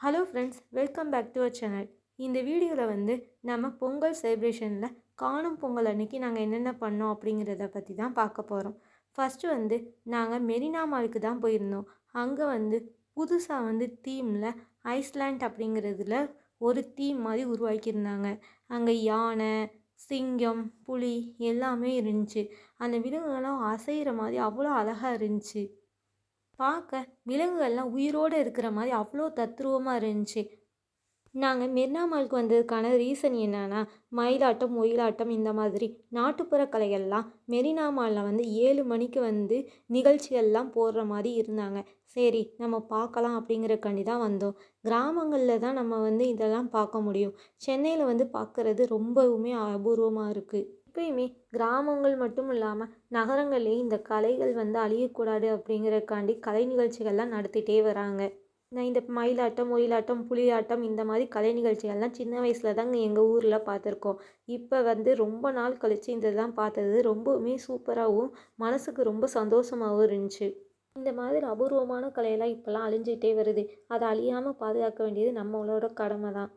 Hello friends welcome back to our channel இந்த வீடியோவில் வந்து நம்ம பொங்கல் செலிப்ரேஷனில் காணும் பொங்கல் அன்னைக்கு நாங்கள் என்னென்ன பண்ணோம் அப்படிங்கிறத பற்றி தான் பார்க்க போகிறோம் ஃபஸ்ட்டு வந்து நாங்கள் மெரினா மாலுக்கு தான் போயிருந்தோம். அங்கே வந்து புதுசாக வந்து தீமில் ஐஸ்லேண்ட் அப்படிங்கிறதுல ஒரு தீம் மாதிரி உருவாக்கியிருந்தாங்க. அங்கே யானை சிங்கம் புலி எல்லாமே இருந்துச்சு. அந்த விலங்குகள்லாம் அசைகிற மாதிரி அவ்வளோ அழகாக இருந்துச்சு. பார்க்க விலங்குகள்லாம் உயிரோடு இருக்கிற மாதிரி அவ்வளோ தத்ரூபமாக இருந்துச்சு. நாங்கள் மெரினா மாலுக்கு வந்ததுக்கான ரீசன் என்னன்னா மயிலாட்டம் ஒயிலாட்டம் இந்த மாதிரி நாட்டுப்புற கலைகள்லாம் மெரினா மாலில் வந்து ஏழு மணிக்கு வந்து நிகழ்ச்சிகள்லாம் போடுற மாதிரி இருந்தாங்க. சரி நம்ம பார்க்கலாம் அப்படிங்கிறக்காண்டி தான் வந்தோம். கிராமங்களில் தான் நம்ம வந்து இதெல்லாம் பார்க்க முடியும். சென்னையில் வந்து பார்க்குறது ரொம்பவுமே அபூர்வமாக இருக்குது எப்பயுமே கிராமங்கள் மட்டும் இல்லாமல் நகரங்கள்லேயும் இந்த கலைகள் வந்து அழியக்கூடாது அப்படிங்கிறக்காண்டி கலை நிகழ்ச்சிகள்லாம் நடத்திட்டே வராங்க. நான் இந்த மயிலாட்டம் ஒயிலாட்டம் புலியாட்டம் இந்த மாதிரி கலை நிகழ்ச்சிகள்லாம் சின்ன வயசில் தாங்க எங்கள் ஊரில் பார்த்துருக்கோம் இப்போ வந்து ரொம்ப நாள் கழித்து இதெல்லாம் பார்த்தது ரொம்பவுமே சூப்பராகவும் மனசுக்கு ரொம்ப சந்தோஷமாகவும் இருந்துச்சு. இந்த மாதிரி அபூர்வமான கலையெல்லாம் இப்போல்லாம் அழிஞ்சிட்டே வருது. அதை அழியாமல் பாதுகாக்க வேண்டியது நம்மளோட கடமை தான்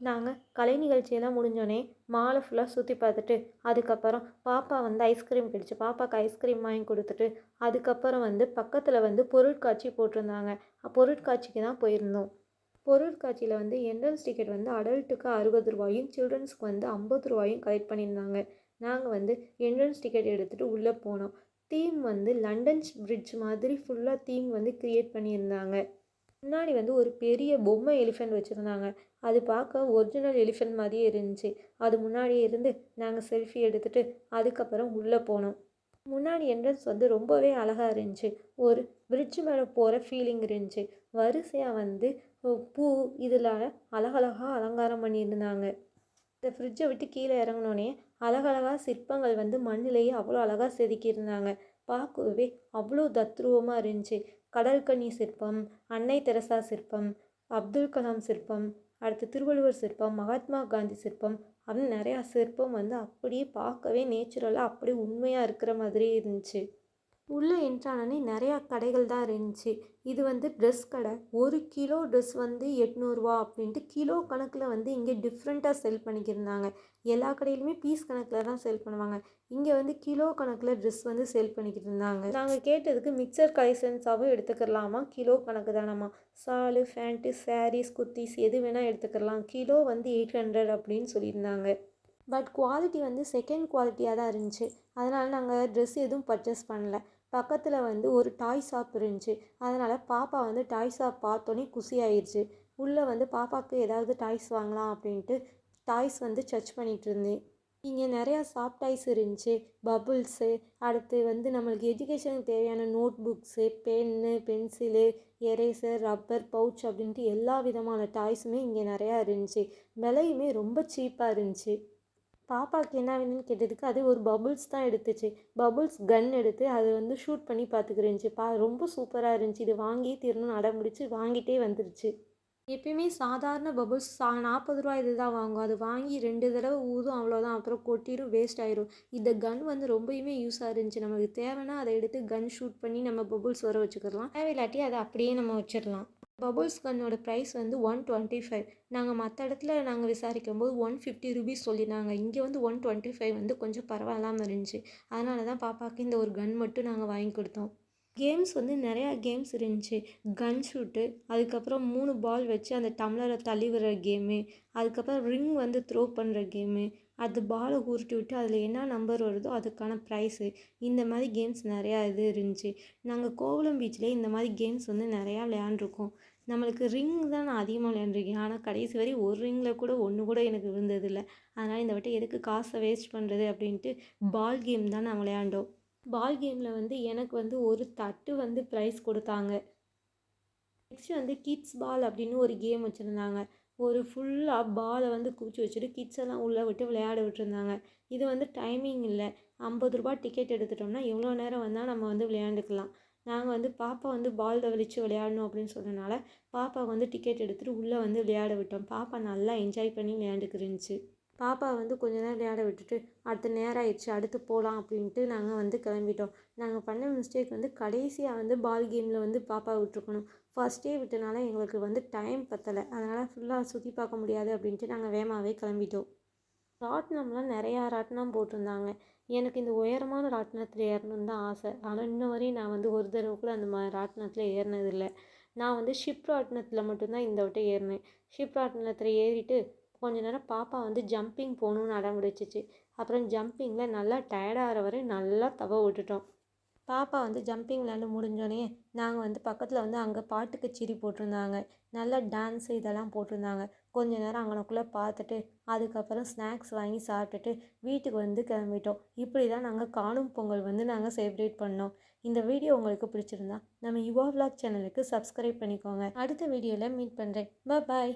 நாங்கள் கலை நிகழ்ச்சியெல்லாம் முடிஞ்சோடனே மாலை ஃபுல்லாக சுற்றி பார்த்துட்டு அதுக்கப்புறம் பாப்பா வந்து ஐஸ்கிரீம் கிடச்சி பாப்பாவுக்கு ஐஸ்கிரீம் வாங்கி கொடுத்துட்டு அதுக்கப்புறம் வந்து பக்கத்தில் வந்து பொருட்காட்சி போட்டிருந்தாங்க. பொருட்காட்சிக்கு தான் போயிருந்தோம். பொருட்காட்சியில் வந்து என்ட்ரன்ஸ் டிக்கெட் வந்து அடல்ட்டுக்கு அறுபது ரூபாயும் சில்ட்ரன்ஸ்க்கு வந்து ஐம்பது ரூபாயும் கலெக்ட் பண்ணியிருந்தாங்க. நாங்கள் வந்து என்ட்ரன்ஸ் டிக்கெட் எடுத்துகிட்டு உள்ளே போனோம். தீம் வந்து லண்டன் பிரிட்ஜ் மாதிரி ஃபுல்லாக தீம் வந்து க்ரியேட் பண்ணியிருந்தாங்க. முன்னாடி வந்து ஒரு பெரிய பொம்மை எலிஃபெண்ட் வச்சுருந்தாங்க. அது பார்க்க ஒரிஜினல் எலிஃபெண்ட் மாதிரியே இருந்துச்சு. அது முன்னாடியே இருந்து நாங்கள் செல்ஃபி எடுத்துகிட்டு அதுக்கப்புறம் உள்ளே போனோம். முன்னாடி என்ட்ரன்ஸ் வந்து ரொம்பவே அழகாக இருந்துச்சு. ஒரு பிரிட்ஜ் மேலே போகிற ஃபீலிங் இருந்துச்சு. வரிசையாக வந்து பூ இதில் அழகழகாக அலங்காரம் பண்ணியிருந்தாங்க. இந்த ஃப்ரிட்ஜை விட்டு கீழே இறங்கினோடனே அழகழகாக சிற்பங்கள் வந்து மண்ணிலேயே அவ்வளோ அழகாக செதுக்கியிருந்தாங்க. பார்க்கவே அவ்வளோ தத்ரூபமாக இருந்துச்சு. கடற்கன்னி சிற்பம் அன்னை தெரசா சிற்பம் அப்துல் கலாம் சிற்பம் அடுத்து திருவள்ளுவர் சிற்பம் மகாத்மா காந்தி சிற்பம். அப்படின்னு நிறையா சிற்பம் வந்து அப்படியே பார்க்கவே நேச்சுரலாக அப்படியே உண்மையாக இருக்கிற மாதிரியே இருந்துச்சு. உள்ளே என்ட்ரானே நிறையா கடைகள் தான் இருந்துச்சு. இது வந்து ட்ரெஸ் கடை. ஒரு கிலோ ட்ரெஸ் வந்து எட்நூறுரூவா அப்படின்ட்டு கிலோ கணக்கில் வந்து இங்கே டிஃப்ரெண்ட்டாக செல் பண்ணிக்கிருந்தாங்க. எல்லா கடையிலுமே பீஸ் கணக்கில் தான் செல் பண்ணுவாங்க. இங்கே வந்து கிலோ கணக்கில் ட்ரெஸ் வந்து சேல் பண்ணிக்கிட்டு இருந்தாங்க நாங்கள் கேட்டதுக்கு மிக்சர் கலெக்ஷன்ஸாகவும் எடுத்துக்கலாமா? கிலோ கணக்கு தானாமா சாலு ஃபேண்ட்டு சாரீஸ் குர்த்திஸ் எது வேணால் எடுத்துக்கலாம். கிலோ வந்து எயிட் ஹண்ட்ரட் அப்படின்னு சொல்லியிருந்தாங்க. பட் குவாலிட்டி வந்து செகண்ட் குவாலிட்டியாக தான் இருந்துச்சு. அதனால் நாங்கள் ட்ரெஸ் எதுவும் பர்ச்சேஸ் பண்ணல. பக்கத்தில் வந்து ஒரு டாய் ஷாப் இருந்துச்சு. அதனால் பாப்பா வந்து டாய் ஷாப் பார்த்தோன்னே குஷி ஆயிடுச்சு உள்ளே வந்து பாப்பாவுக்கு ஏதாவது டாய்ஸ் வாங்கலாம் அப்படின்ட்டு டாய்ஸ் வந்து சர்ச் பண்ணிகிட்டு இருந்தேன். இங்கே நிறையா சாஃப்ட் டாய்ஸ் இருந்துச்சு. பபுள்ஸு அடுத்து வந்து நம்மளுக்கு எஜுகேஷனுக்கு தேவையான notebooks pen pencil eraser rubber pouch அப்படின்ட்டு எல்லா விதமான டாய்ஸுமே இங்கே நிறையா இருந்துச்சு. விலையுமே ரொம்ப சீப்பாக இருந்துச்சு. பாப்பாவுக்கு என்ன வேணும்னு கேட்டதுக்கு அது ஒரு பபுள்ஸ் தான் எடுத்துச்சு. பபுள்ஸ் கன் எடுத்து அதை வந்து ஷூட் பண்ணி பார்த்துக்கிருந்துச்சி பா ரொம்ப சூப்பராக இருந்துச்சு. இது வாங்கி திருநூறு அடம் முடிச்சு வாங்கிட்டே வந்துருச்சு. எப்பயுமே சாதாரண பபுள்ஸ் சா நாற்பது ரூபா இது தான் வாங்கும். அது வாங்கி ரெண்டு தடவை ஊதும் அவ்வளோதான் அப்புறம் கொட்டிடும் வேஸ்ட் ஆயிரும். இந்த கன் வந்து ரொம்பயுமே யூஸாக இருந்துச்சு. நமக்கு தேவைன்னா அதை எடுத்து கன் ஷூட் பண்ணி நம்ம பபுள்ஸ் வர வச்சுக்கலாம். தேவையில்லாட்டி அதை அப்படியே நம்ம வச்சிடலாம். பபுள்ஸ் கன்னோட ப்ரைஸ் வந்து ஒன் டுவெண்ட்டி ஃபைவ் நாங்கள் மற்ற இடத்துல நாங்கள் விசாரிக்கும் போது ஒன் ஃபிஃப்டி ருபீஸ் சொல்லியிருந்தாங்க. இங்கே வந்து ஒன் டுவெண்ட்டி ஃபைவ் வந்து கொஞ்சம் பரவாயில்லாமல் இருந்துச்சு. அதனால தான் பாப்பாவுக்கு இந்த ஒரு கன் மட்டும் நாங்கள் வாங்கி கொடுத்தோம். கேம்ஸ் வந்து நிறையா கேம்ஸ் இருந்துச்சு. கன் ஷூட்டு அதுக்கப்புறம் மூணு பால் வச்சு அந்த டம்ளரை தள்ளி விடுற கேமு அதுக்கப்புறம் ரிங் வந்து த்ரோ பண்ணுற கேமு அது பாலை உருட்டி விட்டு அதில் என்ன நம்பர் வருதோ அதுக்கான ப்ரைஸு இந்த மாதிரி கேம்ஸ் நிறையா இது இருந்துச்சு. நாங்கள் கோவளம் பீச்சில் இந்த மாதிரி கேம்ஸ் வந்து நிறையா விளையாண்டுருக்கோம். நம்மளுக்கு ரிங் தான் நான் அதிகமாக விளையாண்டுருக்கேன். ஆனால் கடைசி வரை ஒரு ரிங்கில் கூட ஒன்று கூட எனக்கு விழுந்ததில்லை அதனால் இந்த வட்டம் எதுக்கு காசை வேஸ்ட் பண்ணுறது அப்படின்ட்டு பால் கேம் தான் நான் விளையாண்டோம். பால் கேமில் வந்து எனக்கு வந்து ஒரு தட்டு வந்து ப்ரைஸ் கொடுத்தாங்க. நெக்ஸ்ட் வந்து கிட்ஸ் பால் அப்படின்னு ஒரு கேம் வச்சுருந்தாங்க. ஒரு ஃபுல்லாக பாலை வந்து குவிச்சு வச்சுட்டு கிட்ஸ் எல்லாம் உள்ளே விட்டு விளையாட விட்டுருந்தாங்க. இது வந்து டைமிங் இல்லை. ஐம்பது ரூபா டிக்கெட் எடுத்துட்டோம்னா எவ்வளோ நேரம் வந்தால் நம்ம வந்து விளையாண்டுக்கலாம். நாங்கள் வந்து பாப்பா வந்து பால் வலிச்சு விளையாடணும் அப்படின்னு சொன்னனால பாப்பாவுக்கு வந்து டிக்கெட் எடுத்துகிட்டு உள்ளே வந்து விளையாட விட்டோம். பாப்பா நல்லா என்ஜாய் பண்ணி விளையாண்டுக்கிருந்துச்சு. பாப்பா வந்து கொஞ்ச நேரம் விளையாட விட்டுட்டு அடுத்த நேரம் ஆயிடுச்சு அடுத்து போகலாம் அப்படின்ட்டு நாங்கள் வந்து கிளம்பிட்டோம். நாங்கள் பண்ண மிஸ்டேக் வந்து கடைசியாக வந்து பால் கேமில் வந்து பாப்பா விட்டுருக்கணும். ஃபஸ்ட்டே விட்டனால எங்களுக்கு வந்து டைம் பத்தலை. அதனால் ஃபுல்லாக சுற்றி பார்க்க முடியாது அப்படின்ட்டு நாங்கள் வேகமாகவே கிளம்பிட்டோம். ராட்டினம்லாம் நிறையா ராட்டினம் போட்டிருந்தாங்க. எனக்கு இந்த உயரமான ராட்டினத்தில் ஏறணும்னு தான் ஆசை. ஆனால் இன்ன வரையும் நான் வந்து ஒரு தடவை கூட அந்த மாதிரி ராட்டினத்தில் ஏறினதில்லை. நான் வந்து ஷிப் ராட்டினத்தில் மட்டும்தான் இந்த வட்டம் ஏறினேன். ஷிப் ராட்டினத்தில் ஏறிட்டு கொஞ்ச நேரம் பாப்பா வந்து ஜம்பிங் போகணுன்னு அடம் பிடிச்சிச்சு அப்புறம் ஜம்பிங்கில் நல்லா டயர்டாகிற வரை நல்லா தவ விட்டுட்டோம். பாப்பா வந்து ஜம்பிங் விளையாண்டு முடிஞ்சோடனே நாங்கள் வந்து பக்கத்தில் வந்து அங்கே பாட்டு கச்சேரி போட்டிருந்தாங்க. நல்லா டான்ஸு இதெல்லாம் போட்டிருந்தாங்க. கொஞ்ச நேரம் அங்கனக்குள்ளே பார்த்துட்டு அதுக்கப்புறம் ஸ்நாக்ஸ் வாங்கி சாப்பிட்டுட்டு வீட்டுக்கு வந்து கிளம்பிட்டோம். இப்படி தான் நாங்கள் காணும் பொங்கல் வந்து நாங்கள் செலிப்ரேட் பண்ணோம். இந்த வீடியோ உங்களுக்கு பிடிச்சிருந்தா நம்ம யுவா விளாக் சேனலுக்கு சப்ஸ்கிரைப் பண்ணிக்கோங்க. அடுத்த வீடியோவில் மீட் பண்ணுறேன் பாய்